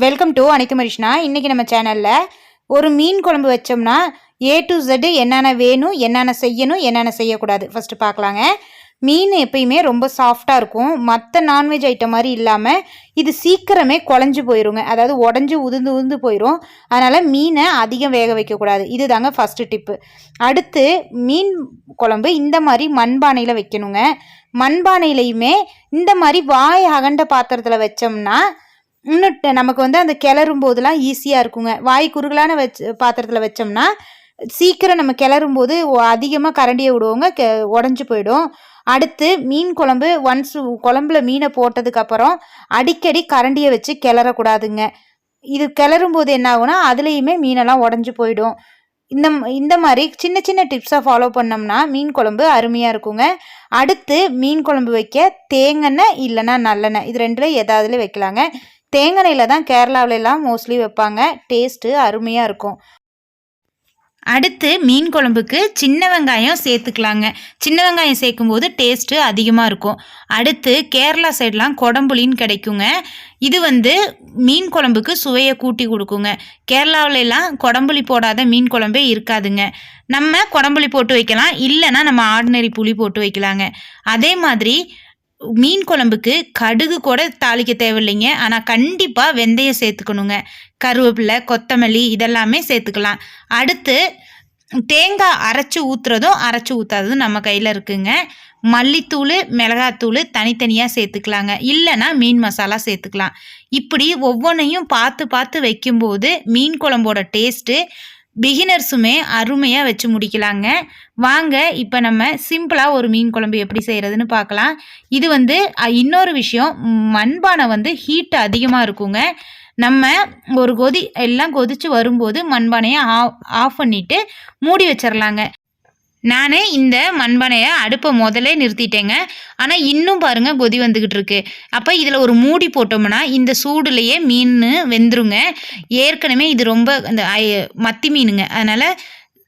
Welcome to அனைத்து இன்றைக்கி நம்ம சேனலில் ஒரு மீன் குழம்பு வச்சோம்னா ஏ டு ஜெட் என்னென்ன வேணும் என்னென்ன செய்யணும் என்னென்ன செய்யக்கூடாது? ஃபஸ்ட்டு பார்க்கலாங்க. மீன் எப்பயுமே ரொம்ப சாஃப்டாக இருக்கும். மற்ற நான்வெஜ் ஐட்டம் மாதிரி இல்லாமல் இது சீக்கிரமே குழஞ்சு போயிருங்க. அதாவது உடஞ்சி உதிர்ந்து உதிர்ந்து போயிடும் அதனால் மீனை அதிகம் வேக வைக்கக்கூடாது. இது தாங்க ஃபஸ்ட்டு டிப்பு அடுத்து மீன் குழம்பு இந்த மாதிரி மண்பானையில் வைக்கணுங்க. மண்பானையிலையுமே இந்த மாதிரி வாய் அகண்ட பாத்திரத்தில் வச்சோம்னா இன்னும் நமக்கு வந்து அந்த கிளறும் போதெல்லாம் ஈஸியாக இருக்குங்க. வாய் குறுகலான வச்சு பாத்திரத்தில் வச்சோம்னா சீக்கிரம் நம்ம கிளறும் போது அதிகமாக கரண்டியை விடுவோங்க. கெ உடஞ்சி போயிடும். அடுத்து மீன் குழம்பு ஒன்ஸ் குழம்புல மீனை போட்டதுக்கப்புறம் அடிக்கடி கரண்டியை வச்சு கிளறக்கூடாதுங்க. இது கிளறும் போது என்ன ஆகும்னா அதுலேயுமே மீனெல்லாம் உடஞ்சி போயிடும். இந்த இந்த மாதிரி சின்ன சின்ன டிப்ஸை ஃபாலோ பண்ணோம்னா மீன் குழம்பு அருமையாக இருக்குங்க. அடுத்து மீன் குழம்பு வைக்க தேங்காய் இல்லைன்னா நல்லெண்ணெய். இது ரெண்டில் ஏதாவதுல வைக்கலாங்க. தேங்காயில் தான் கேரளாவிலலாம் மோஸ்ட்லி வைப்பாங்க. டேஸ்ட்டு அருமையாக இருக்கும். அடுத்து மீன் குழம்புக்கு சின்ன வெங்காயம் சேர்த்துக்கலாங்க. சின்ன வெங்காயம் சேர்க்கும்போது டேஸ்ட்டு அதிகமாக இருக்கும். அடுத்து கேரளா சைட்லாம் குடம்புலின்னு கிடைக்குங்க. இது வந்து மீன் குழம்புக்கு சுவையை கூட்டி கொடுக்குங்க. கேரளாவுல குடம்புளி போடாத மீன் குழம்பே இருக்காதுங்க. நம்ம குடம்புளி போட்டு வைக்கலாம். இல்லைன்னா நம்ம ஆர்டினரி புளி போட்டு வைக்கலாங்க. அதே மாதிரி மீன் குழம்புக்கு கடுகு கூட தாளிக்க தேவையில்லைங்க. ஆனால் கண்டிப்பாக வெந்தயம் சேர்த்துக்கணுங்க. கருவேப்பிலை கொத்தமல்லி இதெல்லாமே சேர்த்துக்கலாம். அடுத்து தேங்காய் அரைச்சி ஊற்றுறதும் அரைச்சி ஊற்றாததும் நம்ம கையில் இருக்குங்க. மல்லித்தூள் மிளகாத்தூள் தனித்தனியாக சேர்த்துக்கலாங்க. இல்லைன்னா மீன் மசாலா சேர்த்துக்கலாம். இப்படி ஒவ்வொன்றையும் பார்த்து பார்த்து வைக்கும்போது மீன் குழம்போட டேஸ்ட்டு பிகினர்ஸுமே அருமையாக வச்சு முடிக்கலாங்க. வாங்க இப்போ நம்ம சிம்பிளாக ஒரு மீன் குழம்பு எப்படி செய்கிறதுன்னு பார்க்கலாம். இது வந்து இன்னொரு விஷயம் மண்பானை வந்து ஹீட் அதிகமாக இருக்குங்க. நம்ம ஒரு கொதி எல்லாம் கொதிச்சு வரும்போது மண்பானையை ஆஃப் ஆஃப் பண்ணிவிட்டு மூடி வச்சிடலாங்க நான் இந்த மண்பானையை அடுப்பை முதல்ல நிறுத்திட்டேங்க. ஆனால் இன்னும் பாருங்கள் கொதி வந்துக்கிட்டு இருக்கு. அப்போ இதில் ஒரு மூடி போட்டோம்னா இந்த சூடுலேயே மீன் வெந்துருங்க. ஏற்கனவே இது ரொம்ப இந்த மத்தி மீனுங்க. அதனால்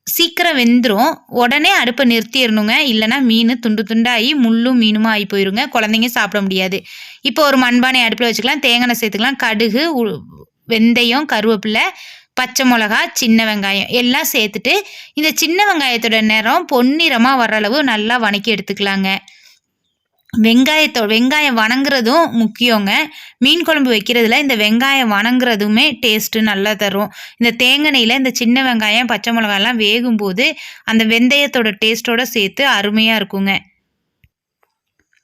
சீக்கிரம் வெந்துடும் உடனே அடுப்பை நிறுத்திடணுங்க. இல்லைன்னா மீன் துண்டு துண்டாகி முள்ளும் மீனுமா ஆகி போயிருங்க. குழந்தைங்க சாப்பிட முடியாது. இப்போ ஒரு மண்பானை அடுப்பில் வச்சுக்கலாம். தேங்காய் சேர்த்துக்கலாம். கடுகு வெந்தயம் கருவேப்பிலை பச்சை மிளகா சின்ன வெங்காயம் எல்லாம் சேர்த்துட்டு இந்த சின்ன வெங்காயத்தோட நிறம் பொன்னிறமாக வர அளவு நல்லா வணக்கி எடுத்துக்கலாங்க. வெங்காயத்தோ வெங்காயம் வணங்குறதும் முக்கியங்க. மீன் குழம்பு வைக்கிறதுல இந்த வெங்காயம் வணங்குறதுமே டேஸ்ட்டு நல்லா தரும். இந்த தேங்காயில் இந்த சின்ன வெங்காயம் பச்சை மிளகாலாம் வேகும்போது அந்த வெந்தயத்தோட டேஸ்ட்டோட சேர்த்து அருமையாக இருக்குங்க.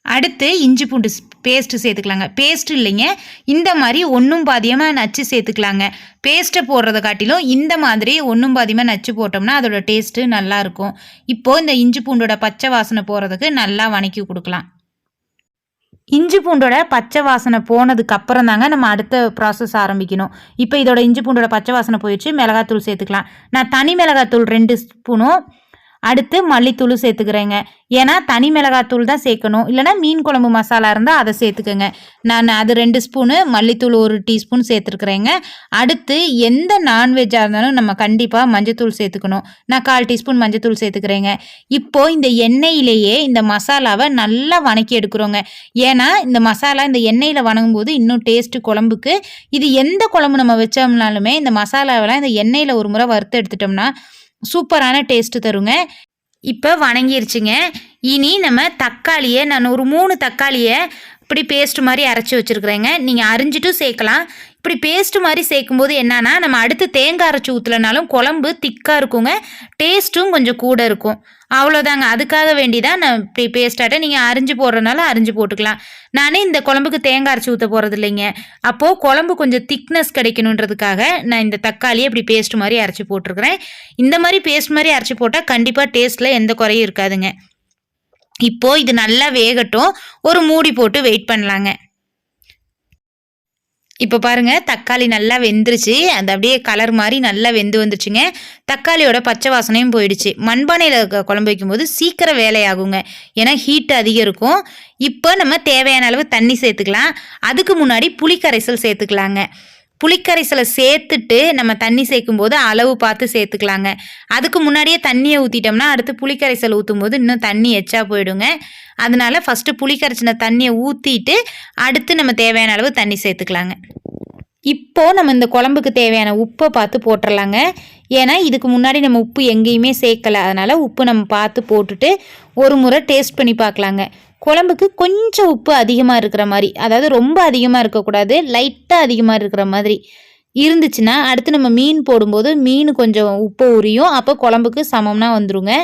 அடுத்து இஞ்சி பூண்டு பேஸ்ட்டு சேர்த்துக்கலாங்க. பேஸ்ட் இல்லைங்க. இந்த மாதிரி ஒன்றும் பாதியமாக நச்சு சேர்த்துக்கலாங்க. பேஸ்ட்டை போடுறத காட்டிலும் இந்த மாதிரி ஒன்றும் பாதியமாக நச்சு போட்டோம்னா அதோட டேஸ்ட்டு நல்லாயிருக்கும் இப்போது இந்த இஞ்சி பூண்டோட பச்சை வாசனை போகிறதுக்கு நல்லா வணக்கி கொடுக்கலாம். இஞ்சி பூண்டோட பச்சை வாசனை போனதுக்கு அப்புறம் தாங்க நம்ம அடுத்த ப்ராசஸ் ஆரம்பிக்கணும். இப்போ இதோட இஞ்சி பூண்டோட பச்சை வாசனை போயிடுச்சு. மிளகாத்தூள் சேர்த்துக்கலாம். நான் தனி மிளகாத்தூள் ரெண்டு ஸ்பூனும் அடுத்து மல்லித்தூள் சேர்த்துக்கிறேங்க. ஏன்னா தனி மிளகாத்தூள் தான் சேர்க்கணும். இல்லைன்னா மீன் குழம்பு மசாலா இருந்தால் அதை சேர்த்துக்கோங்க. நான் அது ரெண்டு ஸ்பூனு மல்லித்தூள் ஒரு டீஸ்பூன் சேர்த்துருக்குறேங்க. அடுத்து எந்த நான்வெஜ்ஜாக இருந்தாலும் நம்ம கண்டிப்பாக மஞ்சத்தூள் சேர்த்துக்கணும். நான் கால் டீஸ்பூன் மஞ்சத்தூள் சேர்த்துக்கிறேங்க. இப்போது இந்த எண்ணெயிலேயே இந்த மசாலாவை நல்லா வணக்கி எடுக்கிறோங்க. ஏன்னா இந்த மசாலா இந்த எண்ணெயில் வணங்கும் போது இன்னும் டேஸ்ட்டு குழம்புக்கு இது எந்த குழம்பு நம்ம வச்சோம்னாலுமே இந்த மசாலாவெல்லாம் இந்த எண்ணெயில் ஒரு முறை வறுத்து எடுத்துட்டோம்னா சூப்பரான டேஸ்ட்டு தருங்க. இப்போ வணங்கிருச்சுங்க. இனி நம்ம தக்காளியை நான் ஒரு மூணு தக்காளியை இப்படி பேஸ்ட் மாதிரி அரைச்சி வச்சுருக்குறேங்க. நீங்கள் அரிஞ்சிட்டும் சேர்க்கலாம். இப்படி பேஸ்ட் மாதிரி சேர்க்கும்போது என்னன்னா நம்ம அடுத்து தேங்காய் அரைச்சி ஊற்றலனாலும் குழம்பு திக்காக இருக்குங்க. டேஸ்ட்டும் கொஞ்சம் கூட இருக்கும். அவ்வளோதாங்க. அதுக்காக வேண்டி தான் நான் இப்படி பேஸ்டாட்ட நீங்கள் அரிஞ்சு போடுறதுனால அரிஞ்சு போட்டுக்கலாம். நானே இந்த குழம்புக்கு தேங்காய் அரைச்சி ஊற்ற போகிறது இல்லைங்க. அப்போது குழம்பு கொஞ்சம் திக்னஸ் கிடைக்கணுன்றதுக்காக நான் இந்த தக்காளியை இப்படி பேஸ்ட் மாதிரி அரைச்சி போட்டிருக்கிறேன். இந்த மாதிரி பேஸ்ட் மாதிரி அரைச்சி போட்டால் கண்டிப்பாக டேஸ்ட்டில் எந்த குறையும் இருக்காதுங்க. இப்போது இது நல்லா வேகட்டும். ஒரு மூடி போட்டு வெயிட் பண்ணலாங்க. இப்போ பாருங்க தக்காளி நல்லா வெந்துருச்சு. அது அப்படியே கலர் மாதிரி நல்லா வெந்து வந்துருச்சுங்க. தக்காளியோட பச்சை வாசனையும் போயிடுச்சு. மண்பானையில் குழம்பு வைக்கும்போது சீக்கிரம் வேலையாகுங்க. ஏன்னா ஹீட் அதிகம் இருக்கும். இப்போ நம்ம தேவையான அளவு தண்ணி சேர்த்துக்கலாம். அதுக்கு முன்னாடி புளிக்கரைசல் சேர்த்துக்கலாங்க. புளிக்கரைசலை சேர்த்துட்டு நம்ம தண்ணி சேர்க்கும்போது அளவு பார்த்து சேர்த்துக்கலாங்க. அதுக்கு முன்னாடியே தண்ணியை ஊற்றிட்டோம்னா அடுத்து புளிக்கரைசல் ஊற்றும் போது இன்னும் தண்ணி எச்சா போயிடுங்க. அதனால ஃபஸ்ட்டு புளிக்கரைச்சின தண்ணியை ஊற்றிட்டு அடுத்து நம்ம தேவையான அளவு தண்ணி சேர்த்துக்கலாங்க. இப்போது நம்ம இந்த குழம்புக்கு தேவையான உப்பை பார்த்து போட்டுடலாங்க ஏன்னா இதுக்கு முன்னாடி நம்ம உப்பு எங்கேயுமே சேர்க்கலை. அதனால் உப்பு நம்ம பார்த்து போட்டுட்டு ஒரு முறை டேஸ்ட் பண்ணி பார்க்கலாங்க. குழம்புக்கு கொஞ்சம் உப்பு அதிகமாக இருக்கிற மாதிரி அதாவது ரொம்ப அதிகமாக இருக்கக்கூடாது லைட்டாக அதிகமாக இருக்கிற மாதிரி இருந்துச்சுன்னா அடுத்து நம்ம மீன் போடும்போது மீன் கொஞ்சம் உப்பு உரியும். அப்போ குழம்புக்கு சமம்னா வந்துடுங்க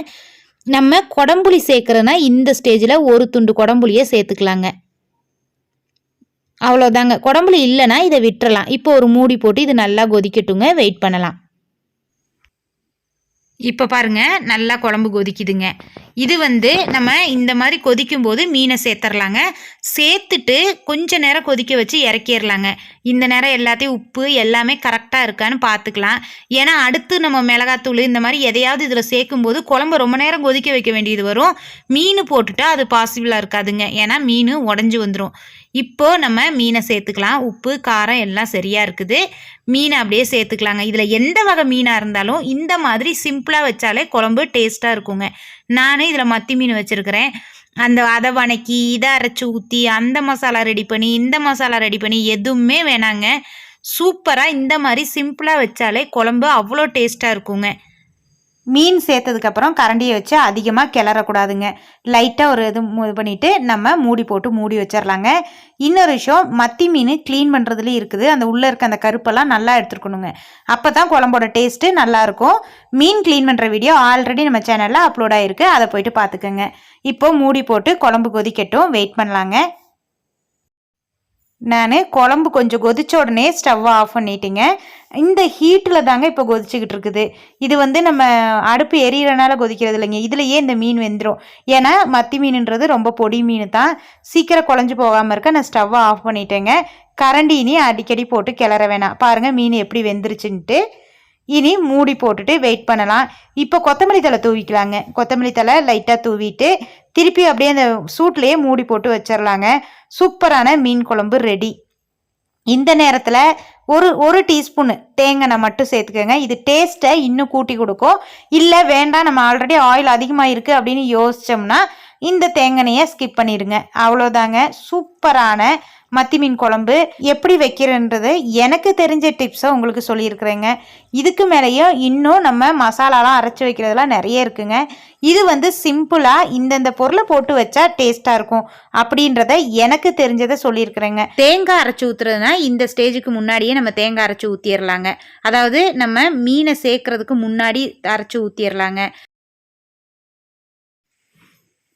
நம்ம குடம்புளி சேர்க்குறதுனா இந்த ஸ்டேஜில் ஒரு துண்டு குடம்புளியை சேர்த்துக்கலாங்க. அவ்வளோதாங்க குடம்புளி இல்லைன்னா இதை விட்டுறலாம். இப்போ ஒரு மூடி போட்டு இது நல்லா கொதிக்கட்டுங்க. வெயிட் பண்ணலாம். இப்போ பாருங்கள் நல்லா குழம்பு கொதிக்குதுங்க. இது வந்து நம்ம இந்த மாதிரி கொதிக்கும் போது மீனை சேர்த்துர்லாங்க. சேர்த்துட்டு கொஞ்ச நேரம் கொதிக்க வச்சு இறக்கிடலாங்க இந்த நேரம் எல்லாத்தையும் உப்பு எல்லாமே கரெக்டாக இருக்கான்னு பார்த்துக்கலாம் ஏன்னா அடுத்து நம்ம மிளகாத்தூள் இந்த மாதிரி எதையாவது இதில் சேர்க்கும்போது குழம்பு ரொம்ப நேரம் கொதிக்க வைக்க வேண்டியது வரும். மீன் போட்டுட்டா அது பாசிபிளாக இருக்காதுங்க. ஏன்னா மீன் உடஞ்சி வந்துடும் இப்போ நம்ம மீனை சேர்த்துக்கலாம். உப்பு காரம் எல்லாம் சரியாக இருக்குது. மீனை அப்படியே சேர்த்துக்கலாங்க. இதில் எந்த வகை மீனாக இருந்தாலும் இந்த மாதிரி சிம்பிளாக வச்சாலே குழம்பு டேஸ்ட்டாக இருக்குங்க. நானே இதில் மத்தி மீன் வச்சுருக்கிறேன். அந்த அதை வணக்கி இதை அரைச்சி ஊற்றி அந்த மசாலா ரெடி பண்ணி இந்த மசாலா ரெடி பண்ணி எதுவுமே வேணாங்க. சூப்பராக இந்த மாதிரி சிம்பிளாக வச்சாலே குழம்பு அவ்வளோ டேஸ்ட்டாக இருக்குங்க. மீன் சேர்த்ததுக்கப்புறம் கரண்டியை வச்சு அதிகமாக கிளறக்கூடாதுங்க. லைட்டாக ஒரு இது இது பண்ணிவிட்டு நம்ம மூடி போட்டு மூடி வச்சிடலாங்க இன்னொரு விஷயம் மத்தி மீன் க்ளீன் பண்ணுறதுலேயும் இருக்குது. அந்த உள்ளே இருக்க அந்த கருப்பெல்லாம் நல்லா எடுத்துருக்கணுங்க. அப்போ தான் குழம்போட டேஸ்ட்டு நல்லாயிருக்கும். மீன் க்ளீன் பண்ணுற வீடியோ ஆல்ரெடி நம்ம சேனலில் அப்லோட் ஆகிருக்கு அதை போயிட்டு பார்த்துக்கோங்க. இப்போது மூடி போட்டு குழம்பு கொதிக்கட்டும். வெயிட் பண்ணலாங்க. நான் குழம்பு கொஞ்சம் கொதிச்ச உடனே ஸ்டவ்வை ஆஃப் பண்ணிட்டேங்க. இந்த ஹீட்டில் தாங்க இப்போ கொதிச்சுக்கிட்டு இருக்குது. இது வந்து நம்ம அடுப்பு எரியறனால கொதிக்கிறது இல்லைங்க. இதுலையே இந்த மீன் வெந்துடும் ஏன்னா மத்தி மீனுன்றது ரொம்ப பொடி மீன் தான் சீக்கிரம் குழஞ்சி போகாமல் இருக்க நான் ஸ்டவ்வை ஆஃப் பண்ணிட்டேங்க. கரண்டினி அடிக்கடி போட்டு கிளற வேணாம். பாருங்கள் மீன் எப்படி வெந்துருச்சுன்ட்டு. இனி மூடி போட்டுட்டு வெயிட் பண்ணலாம். இப்போ கொத்தமல்லி தலை தூவிக்கலாங்க. கொத்தமல்லி தலை லைட்டாக தூவிட்டு திருப்பி அப்படியே அந்த சூட்லேயே மூடி போட்டு வச்சிடலாங்க சூப்பரான மீன் குழம்பு ரெடி இந்த நேரத்தில் ஒரு ஒரு டீஸ்பூன் தேங்காய் மட்டும் சேர்த்துக்கோங்க. இது டேஸ்ட்டை இன்னும் கூட்டி கொடுக்கும். இல்லை வேண்டாம் நம்ம ஆல்ரெடி ஆயில் அதிகமாக இருக்குது அப்படின்னு யோசித்தோம்னா இந்த தேங்காயை ஸ்கிப் பண்ணிடுங்க. அவ்வளோதாங்க சூப்பரான மத்தி மீன் குழம்பு எப்படி வைக்கிறன்றது எனக்கு தெரிஞ்ச டிப்ஸை உங்களுக்கு சொல்லியிருக்கிறேங்க. இதுக்கு மேலேயும் இன்னும் நம்ம மசாலாலாம் அரைச்சி வைக்கிறதுலாம் நிறைய இருக்குங்க. இது வந்து சிம்பிளாக இந்தந்த பொருளை போட்டு வச்சா டேஸ்ட்டாக இருக்கும் அப்படின்றத எனக்கு தெரிஞ்சதை சொல்லியிருக்கிறேங்க. தேங்காய் அரைச்சி ஊற்றுறதுனா இந்த ஸ்டேஜுக்கு முன்னாடியே நம்ம தேங்காய் அரைச்சி ஊற்றிடலாங்க அதாவது நம்ம மீனை சேர்க்கறதுக்கு முன்னாடி அரைச்சி ஊற்றிடலாங்க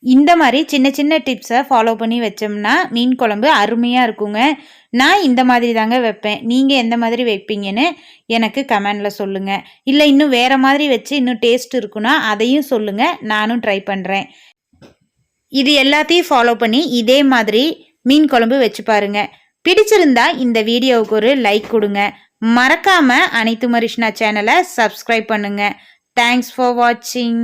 இந்த மாதிரி சின்ன சின்ன டிப்ஸை ஃபாலோ பண்ணி வச்சோம்னா மீன் குழம்பு அருமையாக இருக்குங்க. நான் இந்த மாதிரி தாங்க வைப்பேன். நீங்கள் எந்த மாதிரி வைப்பீங்கன்னு எனக்கு கமெண்டில் சொல்லுங்கள் இல்லை இன்னும் வேறு மாதிரி வச்சு இன்னும் டேஸ்ட் இருக்குன்னா அதையும் சொல்லுங்கள் நானும் ட்ரை பண்ணுறேன் இது எல்லாத்தையும் ஃபாலோ பண்ணி இதே மாதிரி மீன் குழம்பு வச்சு பாருங்கள் பிடிச்சிருந்தா இந்த வீடியோவுக்கு ஒரு லைக் கொடுங்க. மறக்காமல் அனைத்து மரிஷ்னா சேனலை சப்ஸ்கிரைப் பண்ணுங்கள் தேங்க்ஸ் ஃபார் வாட்சிங்